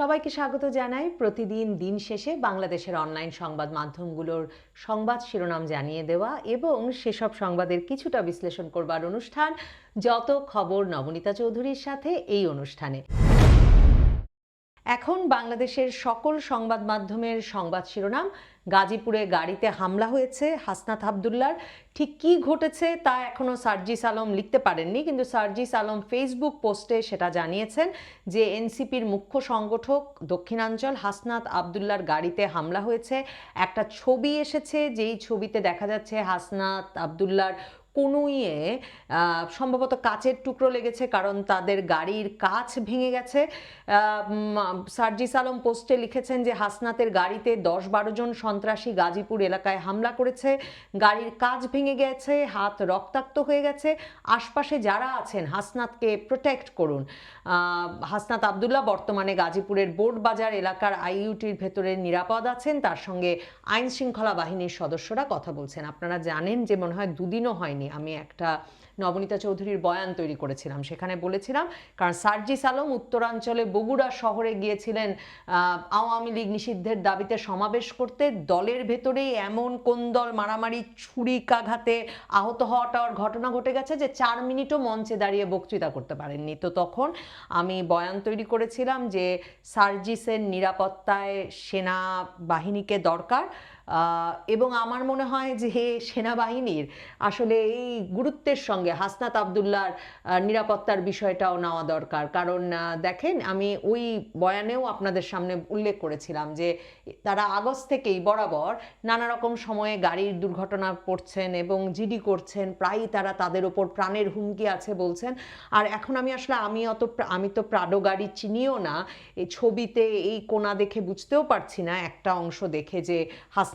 সবাইকে স্বাগত জানাই। প্রতিদিন দিন শেষে বাংলাদেশের অনলাইন সংবাদ মাধ্যমগুলোর সংবাদ শিরোনাম জানিয়ে দেওয়া এবং সেসব সংবাদের কিছুটা বিশ্লেষণ করবার অনুষ্ঠান, যত খবর নবনীতা চৌধুরীর সাথে এই অনুষ্ঠানে। এখন বাংলাদেশের সকল সংবাদ মাধ্যমের সংবাদ শিরোনাম গাজীপুরে গাড়িতে হামলা হয়েছে, হাসনাত আবদুল্লার। ঠিক কি ঘটেছে তা এখনও সার্জিস আলম লিখতে পারেননি, কিন্তু সার্জিস আলম ফেসবুক পোস্টে সেটা জানিয়েছেন যে এনসিপির মুখ্য সংগঠক দক্ষিণাঞ্চল হাসনাত আবদুল্লার গাড়িতে হামলা হয়েছে। একটা ছবি এসেছে, যেই ছবিতে দেখা যাচ্ছে হাসনাত আবদুল্লার কনুইয়ে সম্ভবত কাচের টুকরো লেগেছে কারণ তাদের গাড়ির কাচ ভেঙে গেছে। সার্জিস আলম পোস্টে লিখেছেন যে হাসনাতের গাড়িতে দশ বারো জন সন্ত্রাসী গাজীপুর এলাকায় হামলা করেছে। গাড়ির কাচ ভেঙে গেছে, হাত রক্তাক্ত হয়ে গেছে। আশপাশে যারা আছেন, হাসনাতকে প্রোটেক্ট করুন। হাসনাত আবদুল্লাহ বর্তমানে গাজীপুরের বোর্ড বাজার এলাকার আইইউটির ভেতরে নিরাপদ আছেন। তার সঙ্গে আইন শৃঙ্খলা বাহিনীর সদস্যরা কথা বলছেন। আপনারা জানেন যে মনে হয় দুদিনও হয়নি। আমি একটা নবনীতা চৌধুরীর বয়ান তৈরি করেছিলাম। সেখানে বলেছিলাম, কারণ সার্জিস আলম উত্তরাঞ্চলে বগুড়া শহরে গিয়েছিলেন আওয়ামী লীগ নিষিদ্ধের দাবিতে সমাবেশ করতে। দলের ভেতরেই এমন কোন দল মারামারি ছুরিকাঘাতে আহত হওয়াটার ঘটনা ঘটে গেছে যে চার মিনিটও মঞ্চে দাঁড়িয়ে বক্তৃতা করতে পারেননি। তো তখন আমি বয়ান তৈরি করেছিলাম যে সার্জিসের নিরাপত্তায় সেনা বাহিনীকে দরকার এবং আমার মনে হয় যে সেনাবাহিনীর, আসলে এই গুরুত্বের সঙ্গে হাসনাত আবদুল্লার নিরাপত্তার বিষয়টাও নেওয়া দরকার। কারণ দেখেন, আমি ওই বয়ানেও আপনাদের সামনে উল্লেখ করেছিলাম যে তারা আগস্ট থেকেই বরাবর নানা রকম সময়ে গাড়ির দুর্ঘটনা পড়ছেন এবং জিডি করছেন, প্রায়ই তারা তাদের ওপর প্রাণের হুমকি আছে বলছেন। আর এখন আমি আসলে, আমি অত আমি তো প্রাডো গাড়ি চিনিও না এই ছবিতে এই কোনা দেখে বুঝতেও পারছি না, একটা অংশ দেখে যে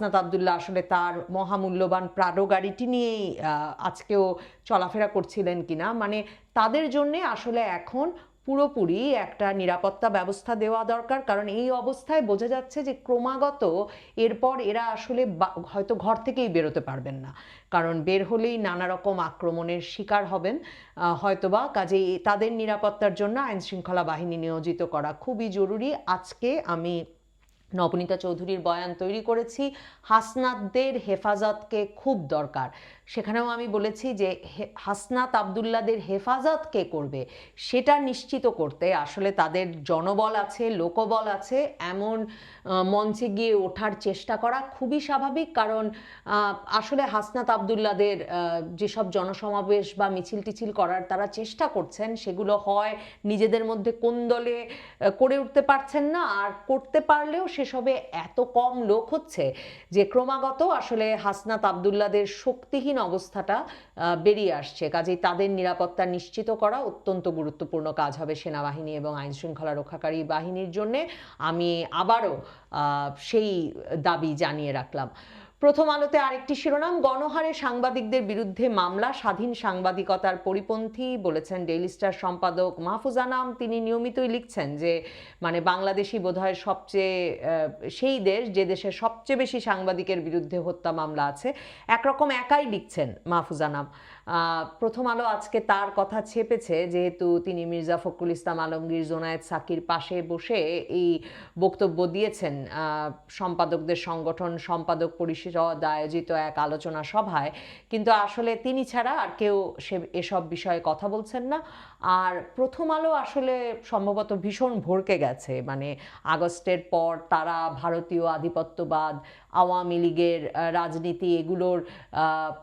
হাসনাত আবদুল্লাহ আসলে তার মহামূল্যবান প্রাডো গাড়িটি নিয়েই আজকেও চলাফেরা করছিলেন কিনা। মানে তাদের জন্যে আসলে এখন পুরোপুরি একটা নিরাপত্তা ব্যবস্থা দেওয়া দরকার। কারণ এই অবস্থায় বোঝা যাচ্ছে যে ক্রমাগত এরপর এরা আসলে হয়তো ঘর থেকেই বেরোতে পারবেন না। কারণ বের হলেই নানা রকম আক্রমণের শিকার হবেন। হয়তোবা কাজেই তাদের নিরাপত্তার জন্য আইনশৃঙ্খলা বাহিনী নিয়োজিত করা খুবই জরুরি। আজকে আমি নবনীতা চৌধুরীর বয়ান তৈরি করেছি। হাসনাতদের হেফাজতকে খুব দরকার। সেখানেও আমি বলেছি যে হাসনাত আবদুল্লাদের হেফাজত কে করবে? সেটা নিশ্চিত করতে আসলে তাদের জনবল আছে, লোকবল আছে, এমন মঞ্চে গিয়ে ওঠার চেষ্টা করা খুবই স্বাভাবিক। কারণ আসলে হাসনাত আবদুল্লাদের যেসব জনসমাবেশ বা মিছিল টিছিল করার তারা চেষ্টা করছেন, সেগুলো হয় নিজেদের মধ্যে কোন দলে করে উঠতে পারছেন না। আর করতে পারলেও সেসবে এত কম লোক হচ্ছে যে ক্রমাগত আসলে হাসনাত আবদুল্লাদের শক্তিহীন অবস্থাটা আহ, বেরিয়ে আসছে। কাজেই তাদের নিরাপত্তা নিশ্চিত করা অত্যন্ত গুরুত্বপূর্ণ কাজ হবে সেনাবাহিনী এবং আইন শৃঙ্খলা রক্ষাকারী বাহিনীর জন্যে। আমি আবারও সেই দাবি জানিয়ে রাখলাম। প্রথম আলোতে আরেকটি শিরোনাম, গণহারে সাংবাদিকদের বিরুদ্ধে মামলা, স্বাধীন সাংবাদিকতার পরিপন্থী বলেছেন ডেইলি স্টার সম্পাদক মাহফুজ আনাম। তিনি নিয়মিতই লিখছেন যে মানে বাংলাদেশই বোধহয় সবচেয়ে সেই দেশ যে দেশে সবচেয়ে বেশি সাংবাদিকের বিরুদ্ধে হত্যা মামলা আছে। একরকম একাই লিখছেন মাহফুজ আনাম। প্রথম আলো আজকে তার কথা ছেপেছে, যেহেতু তিনি মির্জা ফখরুল ইসলাম আলমগীর জোনায়েদ সাকির পাশে বসে এই বক্তব্য দিয়েছেন। সম্পাদকদের সংগঠন সম্পাদক পরিষদ আয়োজিত এক আলোচনা সভায়। কিন্তু আসলে তিনি ছাড়া আর কেউ সে, এসব বিষয়ে কথা বলছেন না। আর প্রথম আলো আসলে সম্ভবত ভীষণ ভরকে গেছে। মানে আগস্টের পর তারা ভারতীয় আধিপত্যবাদ, আওয়ামী লীগের রাজনীতি এগুলোর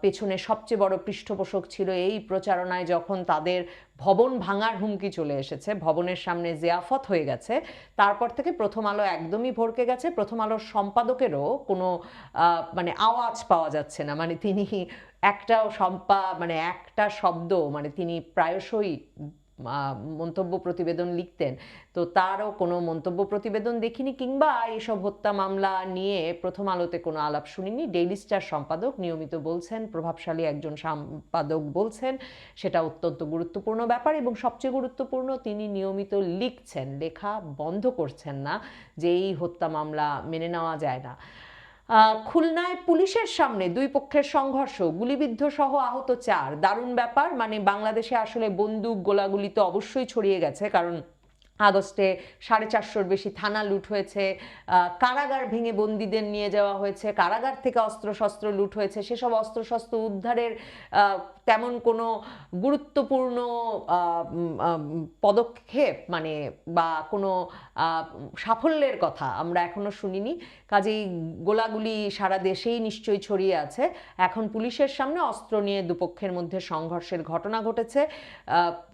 পেছনে সবচেয়ে বড় পৃষ্ঠপোষক ছিল এই প্রচারণায় যখন তাদের ভবন ভাঙার হুমকি চলে এসেছে, ভবনের সামনে জিয়াফত হয়ে গেছে, তারপর থেকে প্রথম আলো একদমই ভরকে গেছে। প্রথম আলোর সম্পাদকেরও কোনো মানে আওয়াজ পাওয়া যাচ্ছে না। মানে তিনি একটাও সম্পা মানে একটা শব্দ মানে তিনি প্রায়শই মন্তব্য প্রতিবেদন লিখতেন। তো তারও কোনো মন্তব্য প্রতিবেদন দেখিনি, কিংবা এসব হত্যা মামলা নিয়ে প্রথম আলোতে কোনো আলাপ শুনিনি। ডেইলি স্টার সম্পাদক নিয়মিত বলছেন, প্রভাবশালী একজন সম্পাদক বলছেন, সেটা অত্যন্ত গুরুত্বপূর্ণ ব্যাপার এবং সবচেয়ে গুরুত্বপূর্ণ তিনি নিয়মিত লিখছেন, লেখা বন্ধ করছেন না যে এই হত্যা মামলা মেনে নেওয়া যায় না। খুলনায় পুলিশের সামনে দুই পক্ষের সংঘর্ষ, গুলিবিদ্ধ সহ আহত চার। দারুণ ব্যাপার মানে বাংলাদেশে আসলে বন্দুক গোলাগুলি তো অবশ্যই ছড়িয়ে গেছে, কারণ আগস্টে সাড়ে চারশোর বেশি থানা লুট হয়েছে কারাগার ভেঙে বন্দীদের নিয়ে যাওয়া হয়েছে, কারাগার থেকে অস্ত্রশস্ত্র লুট হয়েছে, সেসব অস্ত্রশস্ত্র উদ্ধারের তেমন কোনো গুরুত্বপূর্ণ পদক্ষেপ মানে বা কোনো সাফল্যের কথা আমরা এখনও শুনিনি। কাজেই গোলাগুলি সারা দেশেই নিশ্চয়ই ছড়িয়ে আছে। এখন পুলিশের সামনে অস্ত্র নিয়ে দুপক্ষের মধ্যে সংঘর্ষের ঘটনা ঘটেছে।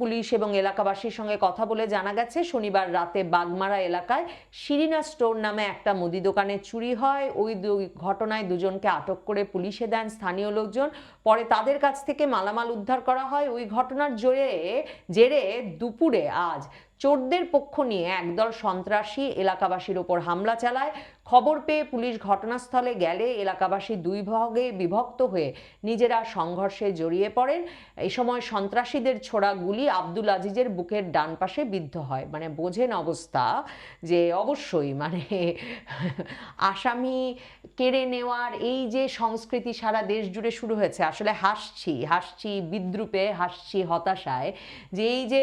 পুলিশ এবং এলাকাবাসীর সঙ্গে কথা বলে জানা গেছে শনিবার রাতে বাগমারা এলাকায় শিরিনা স্টোর নামে একটা মুদি দোকানে চুরি হয়। ওই ঘটনায় দুজনকে আটক করে পুলিশে দেন স্থানীয় লোকজন। পরে তাদের কাছ থেকে মালামাল উদ্ধার করা হয়। ওই ঘটনার জোরে, জেরে দুপুরে আজ চোরদের পক্ষ নিয়ে একদল সন্ত্রাসী এলাকাবাসীর ওপর হামলা চালায়। খবর পেয়ে পুলিশ ঘটনাস্থলে গেলে এলাকাবাসী দুই ভাগে বিভক্ত হয়ে নিজেরা সংঘর্ষে জড়িয়ে পড়েন। এই সময় সন্ত্রাসীদের ছোড়া গুলি আব্দুল আজিজের বুকের ডান পাশে বিদ্ধ হয়। মানে বোঝেন অবস্থা যে অবশ্যই মানে আসামি কেড়ে নেওয়ার এই যে সংস্কৃতি সারা দেশ জুড়ে শুরু হয়েছে, আসলে হাসছি হাসছি বিদ্রুপে, হাসছি হতাশায়। যে এই যে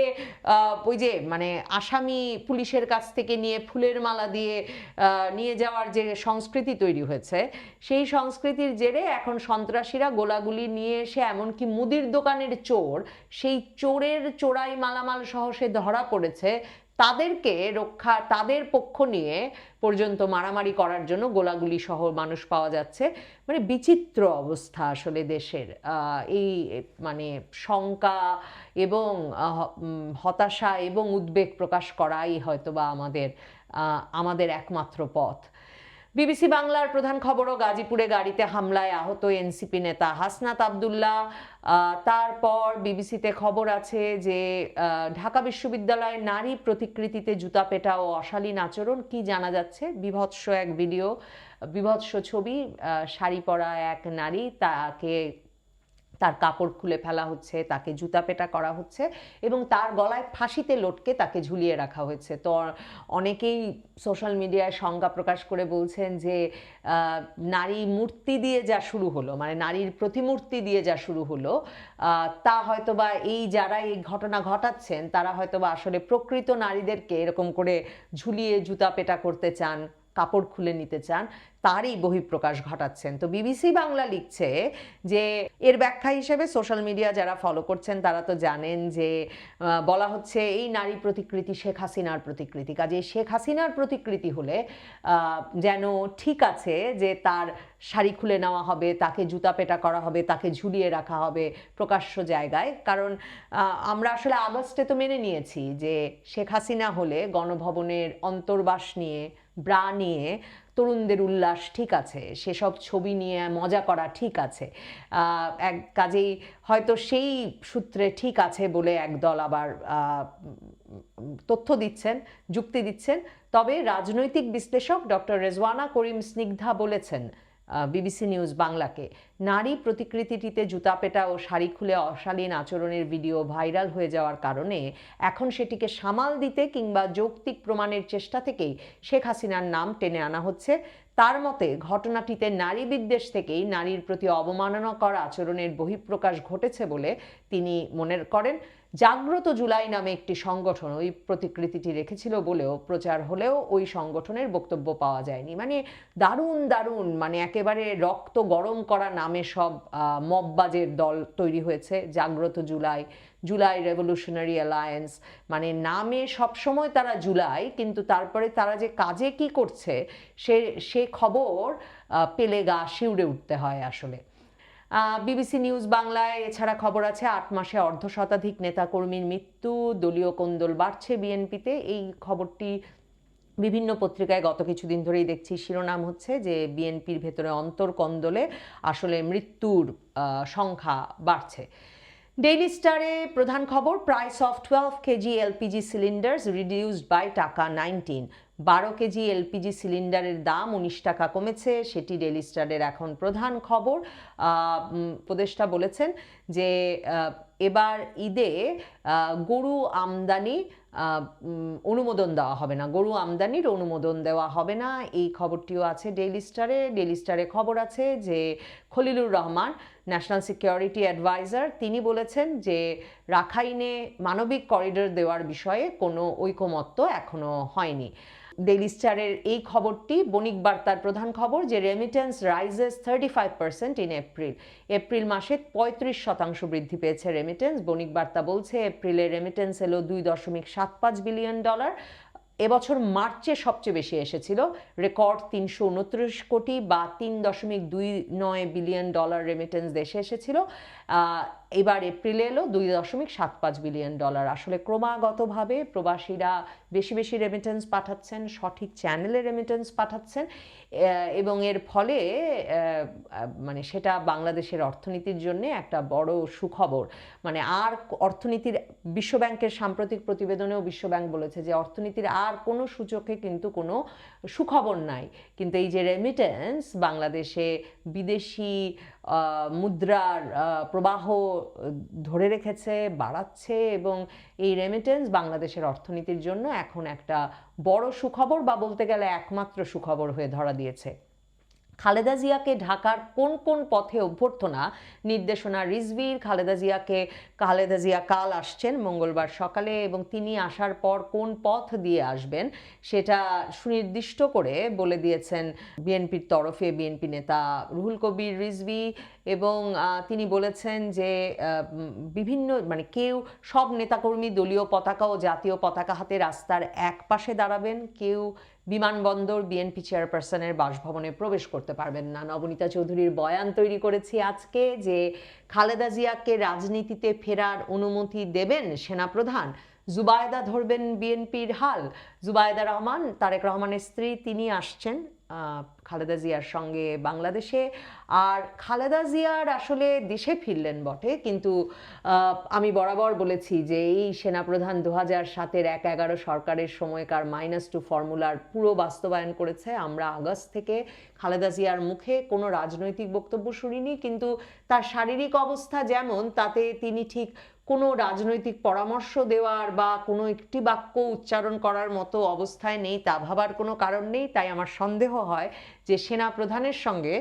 ওই যে মানে আসামি পুলিশের কাছ থেকে নিয়ে ফুলের মালা দিয়ে নিয়ে যাওয়ার যে সংস্কৃতি তৈরি হয়েছে, সেই সংস্কৃতির জেরে এখন সন্ত্রাসীরা গোলাগুলি নিয়ে এসে, এমনকি মুদির দোকানের চোর, সেই চোরের চোরাই মালামাল সহ সে ধরা পড়েছে। তাদেরকে রক্ষা, তাদের পক্ষ নিয়ে পর্যন্ত মারামারি করার জন্য গোলাগুলি সহ মানুষ পাওয়া যাচ্ছে। মানে বিচিত্র অবস্থা আসলে দেশের। এই মানে শঙ্কা এবং হতাশা এবং উদ্বেগ প্রকাশ করাই হয়তোবা আমাদের আমাদের একমাত্র পথ। বিবিসি বাংলার প্রধান খবরও গাজীপুরে গাড়িতে হামলায় আহত এনসিপি নেতা হাসনাত আবদুল্লাহ। তারপর বিবিসিতে খবর আছে যে ঢাকা বিশ্ববিদ্যালয়ে নারী প্রতিকৃতিতে জুতা পেটা ও অশালীন আচরণ কি জানা যাচ্ছে? বিভৎস এক ভিডিও, বিভৎস ছবি শাড়ি পরা এক নারী তাকে তার কাপড় খুলে ফেলা হচ্ছে, তাকে জুতা পেটা করা হচ্ছে এবং তার গলায় ফাঁসিতে লটকে তাকে ঝুলিয়ে রাখা হয়েছে। তো অনেকেই সোশ্যাল মিডিয়ায় সংজ্ঞা প্রকাশ করে বলছেন যে নারী মূর্তি দিয়ে যা শুরু হলো মানে নারীর প্রতিমূর্তি দিয়ে যা শুরু হলো তা হয়তোবা এই যারা এই ঘটনা ঘটাচ্ছেন, তারা হয়তোবা আসলে প্রকৃত নারীদেরকে এরকম করে ঝুলিয়ে জুতা পেটা করতে চান। কাপড় খুলে নিতে চান, তারই বহিঃপ্রকাশ ঘটাচ্ছেন। তো বিবিসি বাংলা লিখছে যে, এর ব্যাখ্যা হিসেবে সোশ্যাল মিডিয়া যারা ফলো করছেন, তারা তো জানেন যে বলা হচ্ছে এই নারী প্রতিকৃতি শেখ হাসিনার প্রতিকৃতি। কাজে শেখ হাসিনার প্রতিকৃতি হলে যেন ঠিক আছে যে, তার শাড়ি খুলে নেওয়া হবে, তাকে জুতা পেটা করা হবে, তাকে ঝুলিয়ে রাখা হবে প্রকাশ্য জায়গায়। কারণ আমরা আসলে আগস্টে তো মেনে নিয়েছি যে, শেখ হাসিনা হলে গণভবনের অন্তর্বাস নিয়ে ব্রা নিয়ে, তরুণদের উল্লাস ঠিক আছে, সেসব ছবি নিয়ে মজা করা ঠিক আছে। এক কাজেই হয়তো সেই সূত্রে ঠিক আছে বলে একদল আবার তথ্য দিচ্ছেন, যুক্তি দিচ্ছেন। তবে রাজনৈতিক বিশ্লেষক ডক্টর রেজওয়ানা করিম স্নিগ্ধা বলেছেন বিবিসি নিউজ বাংলাকে। নারী প্রতিকৃতিটিতে জুতা পেটা ও শাড়ি খুলে অশালীন আচরণের ভিডিও ভাইরাল হয়ে যাওয়ার কারণে এখন সেটিকে সামাল দিতে কিংবা যৌক্তিক প্রমাণের চেষ্টা থেকেই শেখ হাসিনার নাম টেনে আনা হচ্ছে। তার মতে, ঘটনাটিতে নারী বিদ্বেষ থেকেই নারীর প্রতি অবমাননাকর আচরণের বহিঃপ্রকাশ ঘটেছে বলে তিনি মনে করেন। জাগ্রত জুলাই নামে একটি সংগঠন ওই প্রতিকৃতিটি রেখেছিল বলেও প্রচার হলেও ওই সংগঠনের বক্তব্য পাওয়া যায়নি। মানে দারুণ দারুণ মানে একেবারে রক্ত গরম করা নামে সব মববাজের দল তৈরি হয়েছে, জাগ্রত জুলাই জুলাই রেভলিউশনারি অ্যালায়েন্স। মানে নামে সবসময় তারা জুলাই, কিন্তু তারপরে তারা যে কাজে কি করছে সে সে খবর পেলে গা শিউড়ে উঠতে হয় আসলে। বিবিসি নিউজ বাংলায় এছাড়া খবর আছে, আট মাসে অর্ধ শতাধিক নেতাকর্মীর মৃত্যু, দলীয় কোন্দল বাড়ছে বিএনপিতে। এই খবরটি বিভিন্ন পত্রিকায় গত কিছুদিন ধরেই দেখছি। শিরোনাম হচ্ছে যে বিএনপির ভেতরে অন্তর অন্তর্কন্দলে আসলে মৃত্যুর সংখ্যা বাড়ছে। ডেইলি স্টারে প্রধান খবর price of twelve kg LPG cylinders reduced by taka nineteen বারো কেজি এলপিজি সিলিন্ডারের দাম উনিশ টাকা কমেছে, সেটি ডেইলি স্টারের এখন প্রধান খবর। উপদেষ্টা বলেছেন যে এবার ঈদে গরু আমদানি অনুমোদন দেওয়া হবে না। গরু আমদানির অনুমোদন দেওয়া হবে না, এই খবরটিও আছে ডেইলি স্টারে ডেইলি স্টারে খবর আছে যে, Khalilur Rahman national security adviser তিনি বলেছেন যে রাখাইনে মানবিক করিডোর দেওয়ার বিষয়ে কোনো ঐকমত্য এখনও হয়নি। ডেইলি স্টারের এই খবরটি বণিক বার্তার প্রধান খবর যে remittance rises thirty five percent in April April মাসে পঁয়ত্রিশ শতাংশ বৃদ্ধি পেয়েছে রেমিটেন্স বণিক বার্তা বলছে এপ্রিলে রেমিটেন্স এলো দুই দশমিক সাত পাঁচ বিলিয়ন ডলার এবছর মার্চে সবচেয়ে বেশি এসেছিল। রেকর্ড তিনশো উনত্রিশ কোটি বা তিন দশমিক দুই নয় বিলিয়ন ডলার রেমিটেন্স দেশে এসেছিল। এবার এপ্রিলে এলো দুই দশমিক সাত পাঁচ বিলিয়ন ডলার। আসলে ক্রমাগতভাবে প্রবাসীরা বেশি বেশি রেমিটেন্স পাঠাচ্ছেন, সঠিক চ্যানেলে রেমিটেন্স পাঠাচ্ছেন এবং এর ফলে মানে সেটা বাংলাদেশের অর্থনীতির জন্য একটা বড় সুখবর। মানে আর অর্থনীতির, বিশ্বব্যাংকের সাম্প্রতিক প্রতিবেদনেও বিশ্বব্যাংক বলেছে যে অর্থনীতির আর কোনো সূচকে কিন্তু কোনো সুখবর নাই। কিন্তু এই যে রেমিটেন্স বাংলাদেশে বিদেশি মুদ্রার প্রবাহ ধরে রেখেছে, বাড়াচ্ছে এবং এই রেমিটেন্স বাংলাদেশের অর্থনীতির জন্য এখন একটা বড় সুখবর বা বলতে গেলে একমাত্র সুখবর হয়ে ধরা দিয়েছে। খালেদা জিয়াকে ঢাকার কোন কোন পথে অভ্যর্থনা? নির্দেশনা রিজভির, খালেদা জিয়াকে, খালেদা জিয়া কাল আসছেন মঙ্গলবার সকালে এবং তিনি আসার পর কোন পথ দিয়ে আসবেন সেটা সুনির্দিষ্ট করে বলে দিয়েছেন বিএনপির তরফে বিএনপি নেতা রুহুল কবির রিজভি এবং তিনি বলেছেন যে বিভিন্ন মানে কেউ, সব নেতাকর্মী দলীয় পতাকা ও জাতীয় পতাকা হাতে রাস্তার এক পাশে দাঁড়াবেন, কেউ বিমানবন্দর বিএনপি চেয়ারপারসনের বাসভবনে প্রবেশ করতে পারবেন না। নবনীতা চৌধুরীর বয়ান তৈরি করেছি আজকে যে খালেদা জিয়াকে রাজনীতিতে ফেরার অনুমতি দেবেন সেনাপ্রধান, জুবায়দা ধরবেন বিএনপির হাল। জুবায়দা রহমান, তারেক রহমানের স্ত্রী, তিনি আসছেন খালেদা জিয়ার সঙ্গে বাংলাদেশে। আর খালেদা জিয়ার আসলে দেশে ফিরলেন বটে, কিন্তু আমি বরাবর বলেছি যে এই সেনাপ্রধান দু হাজার সাতের এক এগারো সরকারের সময়কার মাইনাস টু ফর্মুলার পুরো বাস্তবায়ন করেছে। আমরা আগস্ট থেকে খালেদা জিয়ার মুখে কোনো রাজনৈতিক বক্তব্য শুনিনি, কিন্তু তার শারীরিক অবস্থা যেমন, তাতে তিনি ঠিক কোনো রাজনৈতিক পরামর্শ দেওয়ার বা কোনো একটি বাক্য উচ্চারণ করার মতো অবস্থায় নেই, তা ভাবার কোনো কারণ নেই। তাই আমার সন্দেহ হয় যে সেনা প্রধানের সঙ্গে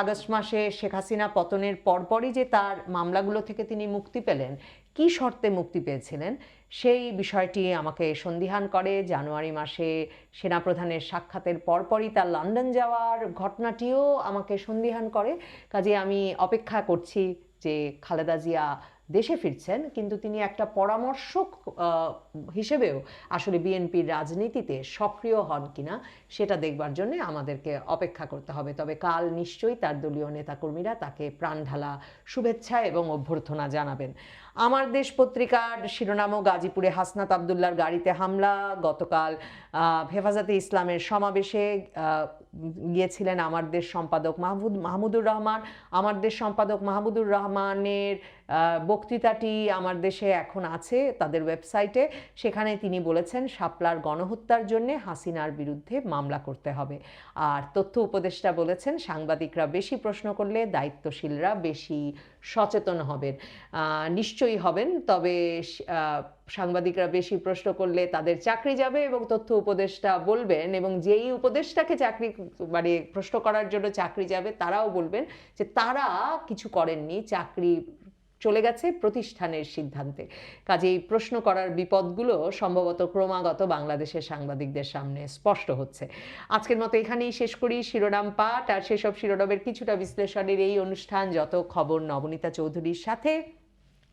আগস্ট মাসে শেখ হাসিনা পতনের পরপরই যে তার মামলাগুলো থেকে তিনি মুক্তি পেলেন, কি শর্তে মুক্তি পেয়েছিলেন, সেই বিষয়টি আমাকে সন্দিহান করে। জানুয়ারি মাসে সেনাপ্রধানের সাক্ষাতের পরপরই তার লন্ডন যাওয়ার ঘটনাটিও আমাকে সন্দিহান করে। কাজে আমি অপেক্ষা করছি যে খালেদা জিয়া দেশে ফিরছেন, কিন্তু তিনি একটা পরামর্শক হিসেবেও আসলে বিএনপির রাজনীতিতে সক্রিয় হন কিনা সেটা দেখবার জন্য আমাদেরকে অপেক্ষা করতে হবে। তবে কাল নিশ্চয়ই তার দলীয় নেতাকর্মীরা তাকে প্রাণঢালা শুভেচ্ছা এবং অভ্যর্থনা জানাবেন। আমার দেশ পত্রিকার শিরোনামও গাজীপুরে হাসনাত আবদুল্লার গাড়িতে হামলা। গতকাল হেফাজতে ইসলামের সমাবেশে গিয়েছিলেন আমার দেশ সম্পাদক মাহমুদ, মাহমুদুর রহমান। আমার দেশ সম্পাদক মাহমুদুর রহমানের বক্তৃতাটি আমার দেশে এখন আছে তাদের ওয়েবসাইটে। সেখানে তিনি বলেছেন, শাপলার গণহত্যার জন্য হাসিনার বিরুদ্ধে মামলা করতে হবে। আর তথ্য উপদেষ্টা বলেছেন, সাংবাদিকরা বেশি প্রশ্ন করলে দায়িত্বশীলরা বেশি সচেতন হবেন। নিশ্চয়ই হবেন, তবে সাংবাদিকরা বেশি প্রশ্ন করলে তাদের চাকরি যাবে এবং তথ্য উপদেষ্টা বলবেন এবং যেই উপদেষ্টাকে চাকরি মানে প্রশ্ন করার জন্য চাকরি যাবে তারাও বলবেন যে তারা কিছু করেননি, চাকরি চলে গেছে প্রতিষ্ঠানের সিদ্ধান্তে। কাজেই প্রশ্ন করার বিপদগুলো সম্ভবত ক্রমাগত বাংলাদেশের সাংবাদিকদের সামনে স্পষ্ট হচ্ছে। আজকের মতো এখানেই শেষ করি শিরোনাম পাঠ। আর সেসব শিরোনামের কিছুটা বিশ্লেষণের এই অনুষ্ঠান, যত খবর নবনীতা চৌধুরীর সাথে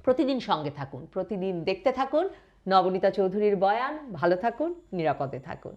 প্রতিদিন সঙ্গে থাকুন প্রতিদিন দেখতে থাকুন নবনীতা চৌধুরীর বয়ান ভালো থাকুন নিরাপদে থাকুন।